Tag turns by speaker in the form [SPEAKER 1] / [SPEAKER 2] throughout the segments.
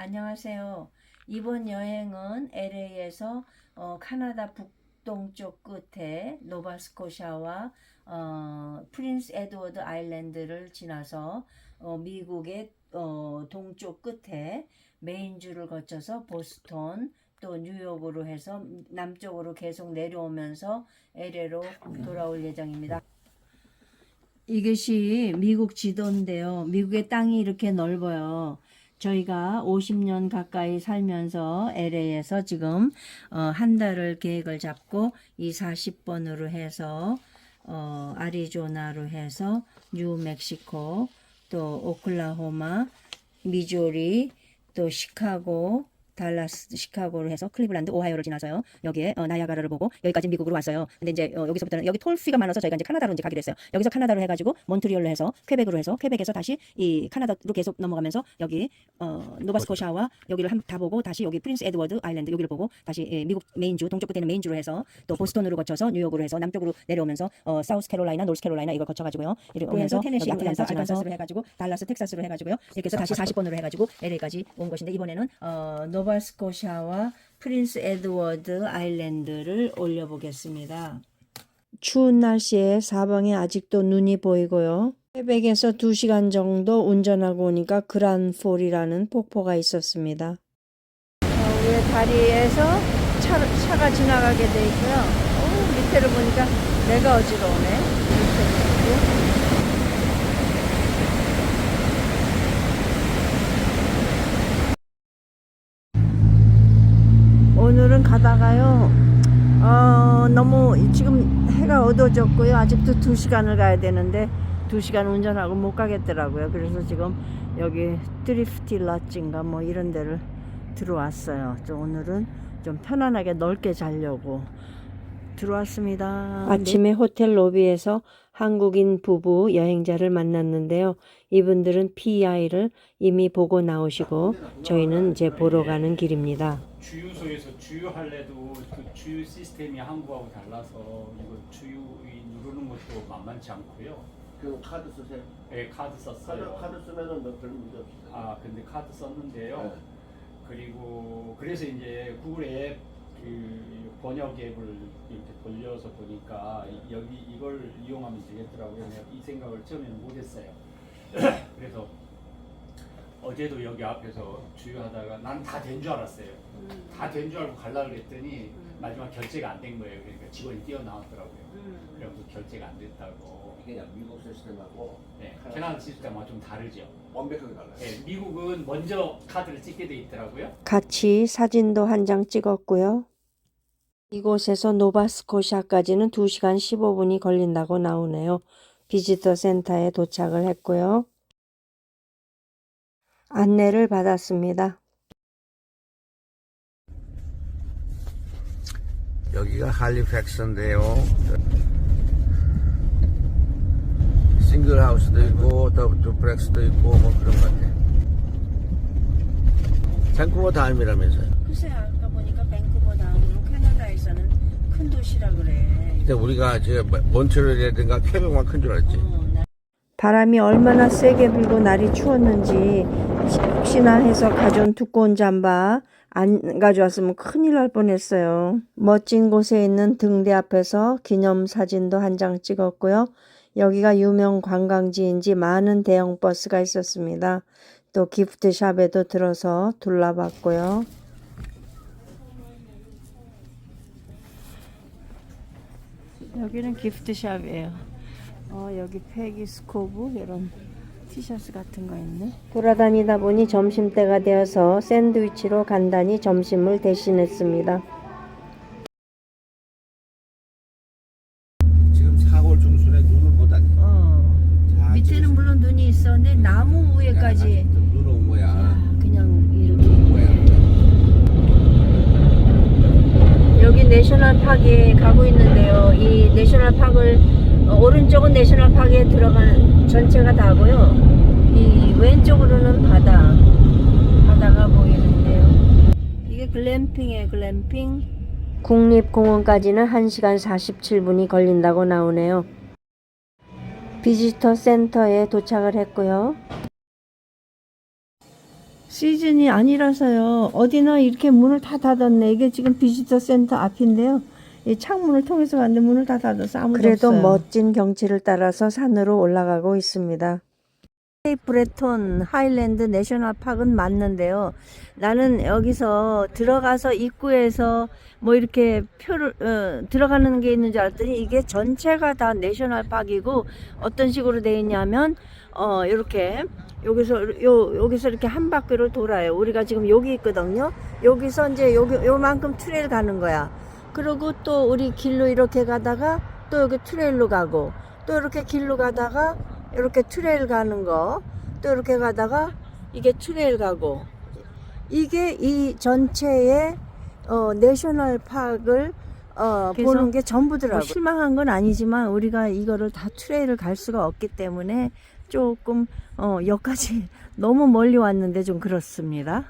[SPEAKER 1] 안녕하세요. 이번 여행은 LA에서 어, 카나다 북동쪽 끝에 노바스코샤와 어, 프린스 에드워드 아일랜드를 지나서 어, 미국의 어, 동쪽 끝에 메인주를 거쳐서 보스턴 또 뉴욕으로 해서 남쪽으로 계속 내려오면서 LA로 돌아올 예정입니다. 이것이 미국 지도인데요. 미국의 땅이 이렇게 넓어요. 저희가 50년 가까이 살면서 LA에서 지금 어, 한 달을 계획을 잡고 이 40번으로 해서 어, 아리조나로 해서 뉴멕시코 또 오클라호마 미조리 또 시카고 달라스, 시카고를 해서 클리블란드, 오하이오를 지나서요. 여기에 어, 나야가라를 보고 여기까지 미국으로 왔어요. 근데 이제 어, 여기서부터는 여기 톨피가 많아서 저희가 이제 카나다로 이제 가게 됐어요. 여기서 카나다로 해가지고 몬트리올로 해서 퀘벡으로 해서 퀘벡에서 다시 이 카나다로 계속 넘어가면서 여기 어, 노바스코샤와 여기를 한, 다 보고 다시 여기 프린스 에드워드 아일랜드 여기를 보고 다시 예, 미국 메인주 동쪽 끝에는 메인주로 해서 또 보스턴으로 거쳐서 뉴욕으로 해서 남쪽으로 내려오면서 어, 사우스 캐롤라이나, 노스 캐롤라이나 이걸 거쳐가지고요. 이렇게 오면서 테네시, 아틀란타 지나서 해가지고 달라스, 텍사스로 해가지고요. 이렇게 해서 다시 40번으로 해가지고 LA까지 온 것인데 이번에는 어, 노 노바스코샤와 프린스 에드워드 아일랜드를 올려보겠습니다. 추운 날씨에 사방에 아직도 눈이 보이고요. 해백에서 2시간 정도 운전하고 오니까 그란폴이라는 폭포가 있었습니다. 우리 다리에서 차, 차가 지나가게 돼 있고요. 오, 밑에를 보니까 내가 어지러우네. 밑에 해가 어두워졌고요. 아직도 두시간을 가야 되는데 두시간 운전하고 못 가겠더라고요. 그래서 지금 여기 트리프티라찌가뭐 이런 데를 들어왔어요. 오늘은 좀 편안하게 넓게 자려고 들어왔습니다. 아침에 네. 호텔 로비에서 한국인 부부 여행자를 만났는데요. 이분들은 PI를 이미 보고 나오시고 저희는 이제 보러 가는 길입니다. 주유소에서 주유할래도 그 주유 시스템이 한국하고 달라서 이거 주유 이 누르는 것도 만만치 않고요. 그 카드 쓰세요? 네, 카드 카드, 썼어요. 카드 쓰면은 뭐 별 문제 없어요. 아 근데 카드 썼는데요. 네. 그리고 그래서 이제 구글 앱 그 번역 앱을 이렇게 돌려서 보니까 이- 여기 이걸 이용하면 되겠더라고요. 이 생각을 처음에는 못했어요. 그래서 어제도 여기 앞에서 주유하다가 난 다 된 줄 알았어요. 음. 다된 줄 알고 갈라 그랬더니 음. 마지막 결제가 안 된 거예요. 그러니까 직원이 뛰어나왔더라고요. 음. 그래서 그 결제가 안 됐다고. 이게 미국 시스템하고 네, 캐나다, 시스템하고 좀 다르죠. 완벽하게 달라요. 네, 미국은 먼저 카드를 찍게 돼 있더라고요. 같이 사진도 한 장 찍었고요. 이곳에서 노바스코시까지는 2시간 15분이 걸린다고 나오네요. 비지터 센터에 도착을 했고요. 안내를 받았습니다. 여기가 할리팩스인데요. 싱글 하우스도 있고 더 두플렉스도 있고 뭐 그런 것같아 밴쿠버 다음이라면서요. 글쎄 아까 보니까 밴쿠버 다음으로 캐나다에서는 큰 도시라 그래. 근데 우리가 저 뭐, 몬트리올이라든가 퀘벡만 큰줄 알았지. 어, 바람이 얼마나 세게 불고 날이 추웠는지 혹시나 해서 가져 두꺼운 잠바 안 가져왔으면 큰일 날 뻔했어요. 멋진 곳에 있는 등대 앞에서 기념사진도 한 장 찍었고요. 여기가 유명 관광지인지 많은 대형 버스가 있었습니다. 또 기프트샵에도 들어서 둘러봤고요. 여기는 기프트샵이에요. 어, 여기 패기 스코브 이런 티셔츠 같은 거 있네. 돌아다니다 보니 점심때가 되어서 샌드위치로 간단히 점심을 대신했습니다. 오른쪽은 내셔널파크에 들어가는 전체가 다고요. 이 왼쪽으로는 바다, 바다가 보이는데요. 이게 글램핑이에요, 글램핑. 국립공원까지는 1시간 47분이 걸린다고 나오네요. 비지터 센터에 도착을 했고요. 시즌이 아니라서요. 어디나 이렇게 문을 다 닫았네. 이게 지금 비지터 센터 앞인데요. 이 창문을 통해서 갔는데 문을 다 닫아서 아무도 그래도 없어요. 멋진 경치를 따라서 산으로 올라가고 있습니다. 브레톤 하일랜드 내셔널 파크는 맞는데요. 나는 여기서 들어가서 입구에서 뭐 이렇게 표를 어, 들어가는 게 있는 줄 알았더니 이게 전체가 다 내셔널 파크이고 어떤 식으로 돼 있냐면 어 이렇게 여기서 요 여기서 이렇게 한 바퀴를 돌아요. 우리가 지금 여기 있거든요. 여기서 이제 여기 요만큼 트레일 가는 거야. 그리고 또 우리 길로 이렇게 가다가 또 여기 트레일로 가고 또 이렇게 길로 가다가 이렇게 트레일 가는 거 또 이렇게 가다가 이게 트레일 가고 이게 이 전체의 어, 내셔널 파크를 어, 보는 게 전부더라고요. 뭐 실망한 건 아니지만 우리가 이거를 다 트레일을 갈 수가 없기 때문에 조금 어, 여기까지 너무 멀리 왔는데 좀 그렇습니다.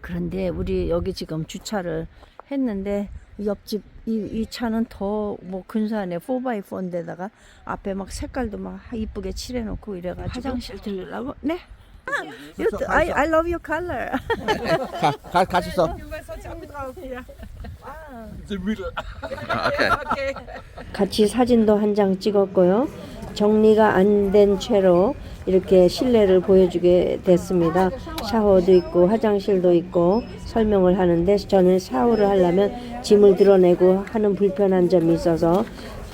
[SPEAKER 1] 그런데 우리 여기 지금 주차를 했는데 옆집 이, 이 차는 더 뭐 근사하네 4x4인데다가 앞에 막 색깔도 막 이쁘게 칠해놓고 이래가지고 화장실 들려고 네? 아, you, 아, I, I love your color 가, 가, 가셨어 아. 같이 사진도 한 장 찍었고요 정리가 안 된 채로 이렇게 실내를 보여주게 됐습니다. 샤워도 있고 화장실도 있고 설명을 하는데 저는 샤워를 하려면 짐을 드러내고 하는 불편한 점이 있어서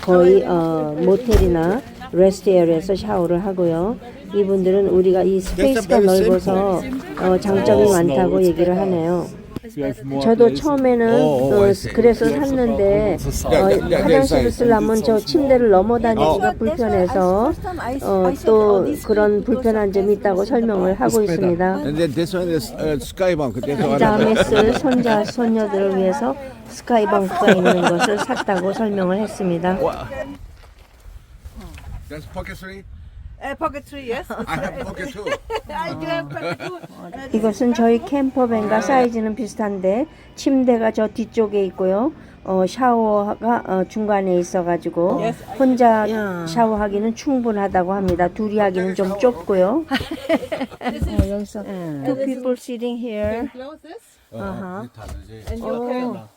[SPEAKER 1] 거의 어, 모텔이나 레스트에어에서 샤워를 하고요. 이분들은 우리가 이 스페이스가 넓어서 어, 장점이 많다고 얘기를 하네요. 저도 처음에는 그, 그래서 샀는데 어, 화장실을 쓰려면 저 침대를 넘어 다니기가 불편해서 어, 또 그런 불편한 점이 있다고 설명을 하고 있습니다. 다음에 손자 손녀들을 위해서 스카이방크가 있는 것을 샀다고 설명을 했습니다. Uh, pocket tree, yes. I have pocket too. I do have pocket too. 이것은 저희 캠퍼밴과 사이즈는 비슷한데 침대가 저 뒤쪽에 있고요. 어, 샤워가 어, 중간에 있어가지고 혼자 샤워하기는 충분하다고 합니다. 둘이 하기는 좀 좁고요. 어, 여기서 two people sitting here. Close this Uh-huh. and you can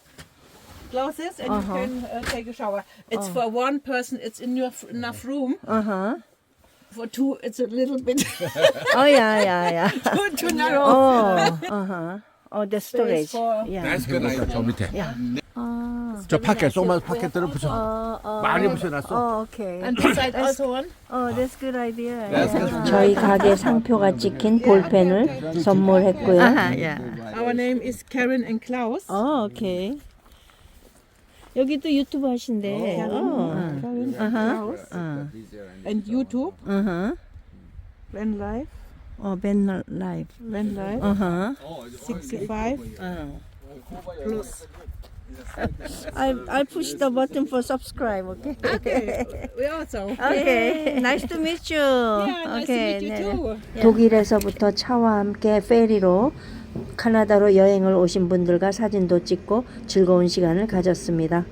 [SPEAKER 1] close this and you can uh, take a shower. It's for one person. It's in your f- enough room. Uh huh. for two, it's a little bit. oh yeah, yeah, yeah. too, too narrow. Oh, uh huh. Oh, the storage. for- Yeah. That's good idea. 저 밑에. 야. 아, 저 파켓, 조그만 파켓들을 붙여. 어, 어. 많이 붙여놨어. 어, 오케이. And beside also one. 어, that's good idea. 저희 가게 상표가 찍힌 볼펜을 선물했고요. 아하, 야. Our name is Karen and Klaus. 어, 오케이. 여기 또 유튜브 하신대. 어. Catering at the Aha. house Ah. and YouTube Uh-huh. when live Oh, Ben live. when live Uh-huh. 65 Uh. plus. I I push the button for subscribe. Okay. We also. Okay. nice to meet you. Yeah, nice okay. to meet you too. 독일에서부터 차와 함께 페리로 카나다로 여행을 오신 분들과 사진도 찍고 즐거운 시간을 가졌습니다.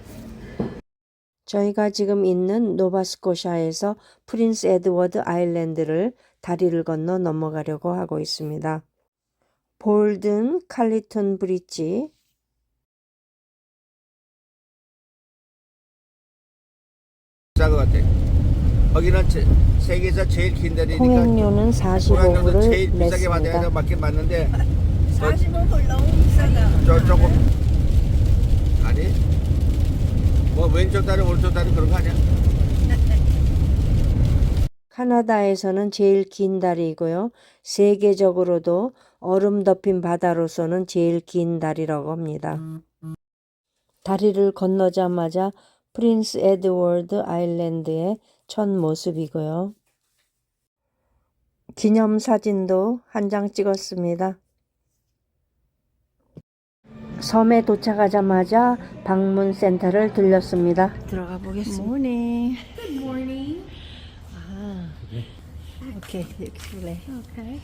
[SPEAKER 1] 저희가 지금 있는 노바스코샤에서 프린스 에드워드 아일랜드를 다리를 건너 넘어가려고 하고 있습니다. 볼든 칼리턴 브릿지 거기는 제, 세계에서 제일 긴 다리니까 통행료는 45불을 제일 비싸 맞는데 45불 너무 비싸다. 저 조금 아니 뭐 왼쪽 다리 오른쪽 다리 그런 거 아니야? 카나다에서는 제일 긴 다리이고요. 세계적으로도 얼음 덮인 바다로서는 제일 긴 다리라고 합니다. 다리를 건너자마자 프린스 에드워드 아일랜드의 첫 모습이고요. 기념사진도 한 장 찍었습니다. 섬에 도착하자마자 방문 센터를 들렸습니다. 들어가 보겠습니다. Morning. Good morning. 아, 오케이, okay, 엑스플레. Okay.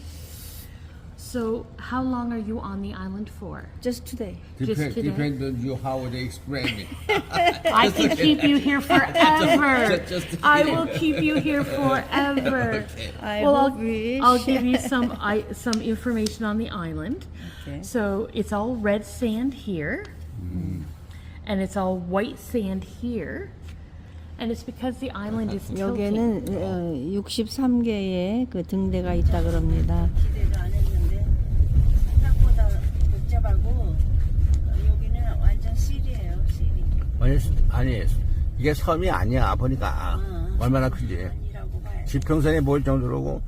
[SPEAKER 1] So, how long are you on the island for? Just today. Depend, Just today. Depends on you how they explain it. I can keep you here forever. I will keep you here forever. Okay. I well, will I'll, wish. I'll give you some I, some information on the island. Okay. So it's all red sand here, mm. and it's all white sand here, and it's because the island is tilting. 여기에는 63개의 그 등대가 있다 그럽니다. 아니, 아니 이게 섬이 아니야 보니까 응, 아, 얼마나 크지 지평선에 모일 정도로고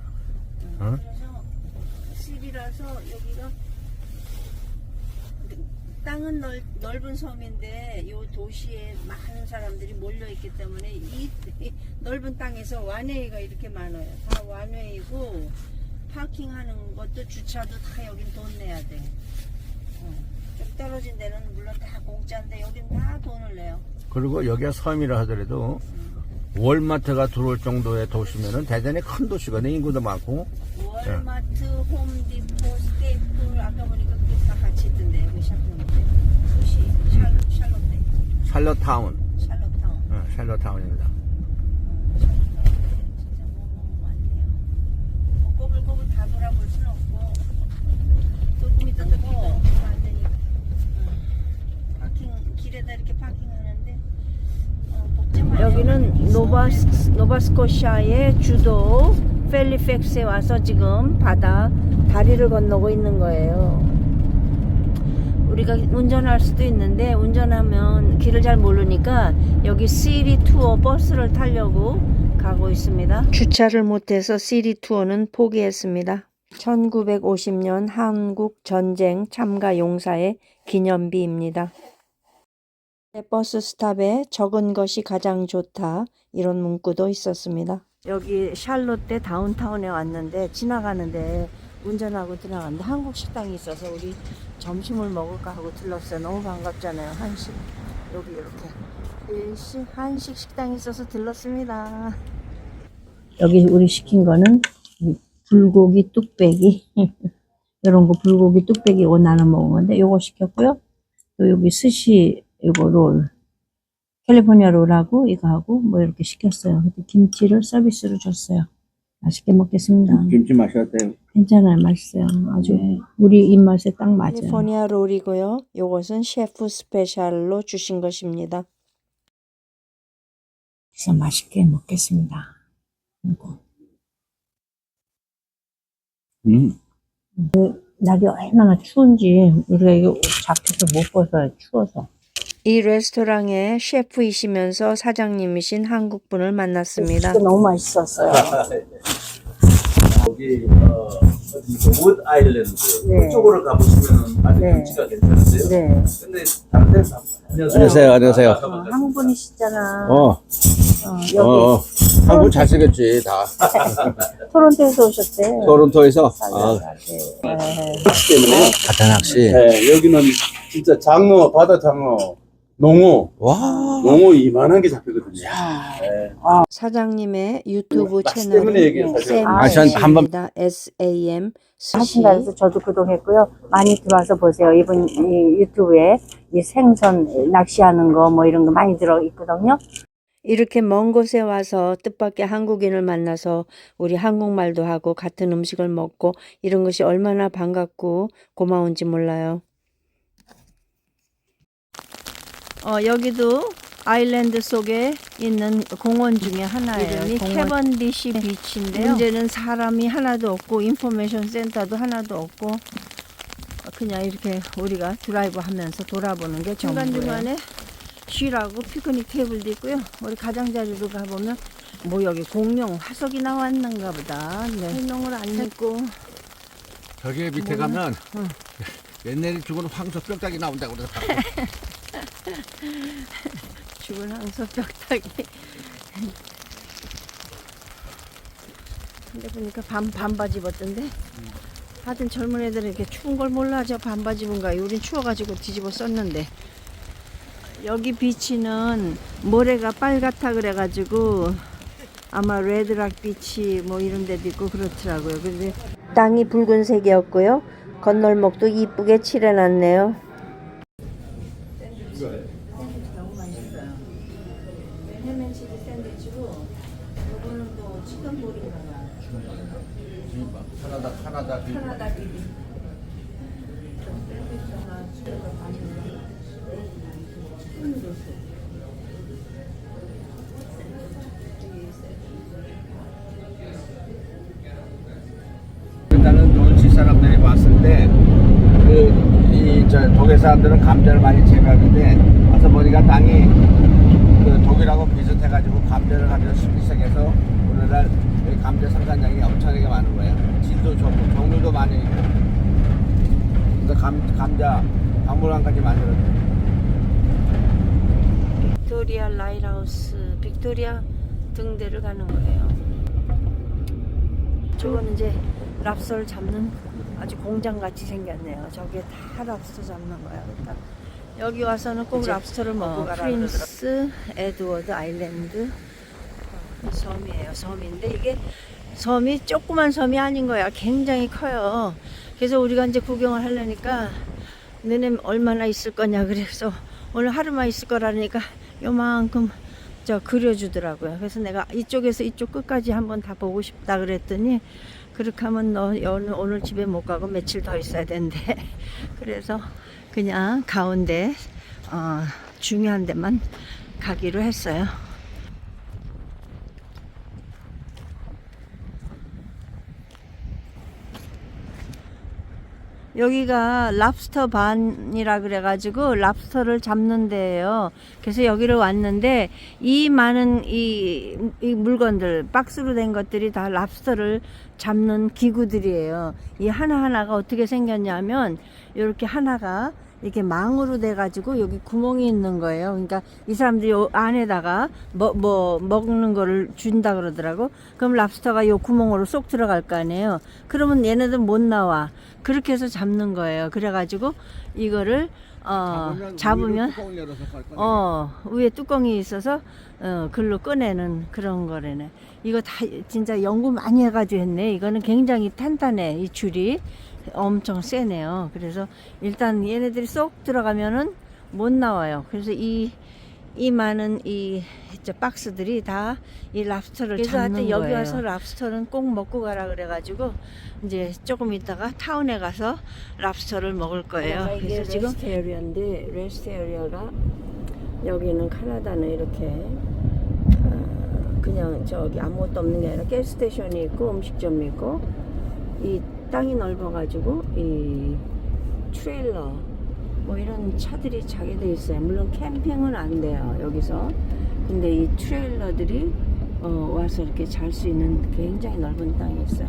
[SPEAKER 1] 응, 어? 집이라서 여기가 땅은 넓, 넓은 섬인데 이 도시에 많은 사람들이 몰려 있기 때문에 이, 이 넓은 땅에서 완이가 이렇게 많아요 다 완회이고 파킹하는 것도 주차도 다 여긴 돈 내야 돼 떨어진 데는 물론 다 공짜인데 여기는다 돈을 내요. 그리고 여기가 섬이라 하더라도 월마트가 들어올 정도의 도시면은 대단히 큰 도시거든 인구도 많고 월마트, 홈디포, 스테이플 아까 보니까 그게 다 같이 있던데 여기 샬롯 도시 샬롯, 음. 샬롯타운 샬롯타운 어, 샬럿타운입니다 꼬불꼬불 어, 뭐, 뭐, 뭐 다 돌아볼 순 없고 조금 있다 조금 어, 여기는 노바스, 노바스코시아의 주도 펠리펙스에 와서 지금 바다 다리를 건너고 있는 거예요. 우리가 운전할 수도 있는데 운전하면 길을 잘 모르니까 여기 시리 투어 버스를 타려고 가고 있습니다. 주차를 못해서 시리 투어는 포기했습니다. 1950년 한국 전쟁 참가 용사의 기념비입니다. 버스 스탑에 적은 것이 가장 좋다 이런 문구도 있었습니다. 여기 샬롯데 다운타운에 왔는데 지나가는데 운전하고 지나갔는데 한국 식당이 있어서 우리 점심을 먹을까 하고 들렀어요. 너무 반갑잖아요. 한식 여기 이렇게 일식 한식 식당이 있어서 들렀습니다. 여기 우리 시킨 거는 불고기 뚝배기 이런 거 불고기 뚝배기 오 나눠 먹은 건데 요거 시켰고요. 또 여기 스시 이거 롤 캘리포니아 롤하고 이거하고 뭐 이렇게 시켰어요. 김치를 서비스로 줬어요. 맛있게 먹겠습니다. 김치 맛이 어요 괜찮아요. 맛있어요. 아주 네. 우리 입맛에 딱 맞아요. 캘리포니아 롤이고요. 이것은 셰프 스페셜로 주신 것입니다. 그래서 맛있게 먹겠습니다. 이거. 음. 그 날이 얼마나 추운지 우리가 이거 자켓을 못 벗어요. 추워서. 이 레스토랑의 셰프이시면서 사장님이신 한국분을 만났습니다. 너무 맛있었어요. 네. 거기 어, 우드 아일랜드 네. 그쪽으로 가보시면 아주 네. 경치가 괜찮으세요. 네. 근데 다른 데는 다- 안녕하세요. 안녕하세요. 아, 어, 한국 분이시잖아. 어, 어, 어, 어. 여기 어. 한국 잘생겼지 다. 토론토에서 오셨대. 토론토에서 아, 네. 아. 네. 때문에 가탄 네. 낚시. 네, 여기는 진짜 장어, 바다 장어, 농어. 와. 농어 이만한 게 잡히거든요. 네. 아. 사장님의 유튜브 낚시 때문에 얘기 채널은 아, 저 한번- s a m 다 s 하신다면서 저도 구독했고요. 많이 들어와서 보세요. 이분 이 유튜브에 이 생선 낚시하는 거 뭐 이런 거 많이 들어 있거든요. 이렇게 먼 곳에 와서 뜻밖의 한국인을 만나서 우리 한국말도 하고 같은 음식을 먹고 이런 것이 얼마나 반갑고 고마운지 몰라요. 어, 여기도 아일랜드 속에 있는 공원 중에 하나예요. 이름이 캐번디시 네. 비치인데요. 문제는 사람이 하나도 없고 인포메이션 센터도 하나도 없고 그냥 이렇게 우리가 드라이브 하면서 돌아보는 게 중간중간에 쉬라고 피크닉 테이블도 있고요. 우리 가장자리로 가보면 뭐 여기 공룡 화석이 나왔는가 보다. 네. 설명을 안 했고 벽에 밑에 가면 옛날에 죽은 황소 뼈다이 나온다고 그래서 죽은 황소 벽타기. 근데 보니까 반, 반바지 입었던데? 하여튼 젊은 애들은 이렇게 추운 걸 몰라 저 반바지 입은 거야. 우린 추워가지고 뒤집어 썼는데. 여기 비치는 모래가 빨갛다 그래가지고 아마 레드락 비치 뭐 이런 데도 있고 그렇더라고요. 근데 땅이 붉은색이었고요. 건널목도 이쁘게 칠해놨네요. 너무 맛있어요. 햄앤치즈 샌드위치고 요거는 뭐 치킨 볼인가요? 하나다 카나다 비빔. 샌나 집에서 는데 치킨 일단은 돌치 사람들이 왔을 때그 이 독일 사람들은 감자를 많이 재배하는데 와서 보니까 땅이 그 독일하고 비슷해가지고 감자를 가지고 수비색해서 오늘날 감자 생산량이 엄청나게 많은 거예요. 질도 좋고 종류도 많이 있고 그래서 감, 감자 박물관까지 만들었어요. 빅토리아 라이하우스 빅토리아 등대를 가는 거예요. 저건 이제 랍설 잡는 아주 공장같이 생겼네요. 저게 다 랍스터 잡는 거야. 그러니까 여기 와서는 꼭 랍스터를 먹고 어, 가라. 프린스 에드워드 아일랜드 섬이에요. 섬인데 이게 섬이 조그만 섬이 아닌 거야. 굉장히 커요. 그래서 우리가 이제 구경을 하려니까 너네 얼마나 있을 거냐 그래서 오늘 하루만 있을 거라니까 요만큼 저 그려주더라고요. 그래서 내가 이쪽에서 이쪽 끝까지 한번 다 보고 싶다 그랬더니 그렇게 하면 너 오늘 집에 못 가고 며칠 더 있어야 된대. 그래서 그냥 가운데 어, 중요한 데만 가기로 했어요. 여기가 랍스터 반이라 그래가지고 랍스터를 잡는 데예요. 그래서 여기를 왔는데 이 많은 이, 이 물건들 박스로 된 것들이 다 랍스터를 잡는 기구들이에요. 이 하나 하나가 어떻게 생겼냐면 이렇게 하나가 이렇게 망으로 돼가지고 여기 구멍이 있는 거예요. 그러니까 이 사람들이 요 안에다가 뭐, 뭐, 먹는 거를 준다 그러더라고. 그럼 랍스터가 요 구멍으로 쏙 들어갈 거 아니에요. 그러면 얘네들 못 나와. 그렇게 해서 잡는 거예요. 그래가지고 이거를 어, 잡으면, 잡으면 어, 위에 뚜껑이 있어서 어, 글로 꺼내는 그런 거래네. 이거 다 진짜 연구 많이 해가지고 했네. 이거는 굉장히 탄탄해. 이 줄이. 엄청 세네요. 그래서 일단 얘네들이 쏙 들어가면은 못 나와요. 그래서 이, 이 많은 이 박스들이 다 이 랍스터를 그래서 잡는 거예요. 여기 와서 랍스터는 꼭 먹고 가라 그래가지고 이제 조금 있다가 타운에 가서 랍스터를 먹을 거예요. 그래서 지금 레스트 리언인데레스테리어가 여기는 카나다는 이렇게 어, 그냥 저기 아무것도 없는 게 아니라 게스테이션이 있고 음식점이 있고 이 땅이 넓어가지고 이 트레일러 뭐 이런 차들이 자게 돼 있어요. 물론 캠핑은 안 돼요 여기서. 근데 이 트레일러들이 어, 와서 이렇게 잘 수 있는 굉장히 넓은 땅이 있어요.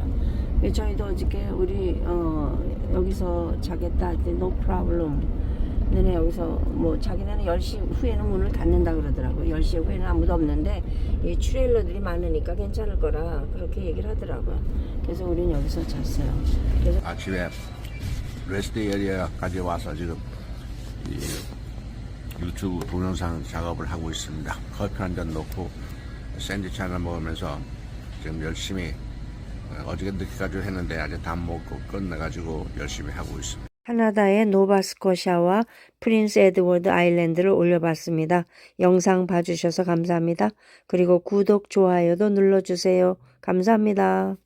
[SPEAKER 1] 저희도 어저께 우리 어, 여기서 자겠다 할때 no problem 너네 여기서 뭐 자기네는 10시 후에는 문을 닫는다 그러더라고 10시 후에는 아무도 없는데 이 트레일러들이 많으니까 괜찮을 거라 그렇게 얘기를 하더라고요 그래서 우리는 여기서 잤어요 그래서 아침에 레스트 에리어까지 와서 지금 이 유튜브 동영상 작업을 하고 있습니다 커피 한잔 넣고 샌드위치 하나 먹으면서 지금 열심히 어, 어저께 늦게까지 했는데 아직 다 먹고 끝내가지고 열심히 하고 있습니다 캐나다의 노바스코샤와 프린스 에드워드 아일랜드를 올려봤습니다. 영상 봐주셔서 감사합니다. 그리고 구독, 좋아요도 눌러주세요. 감사합니다.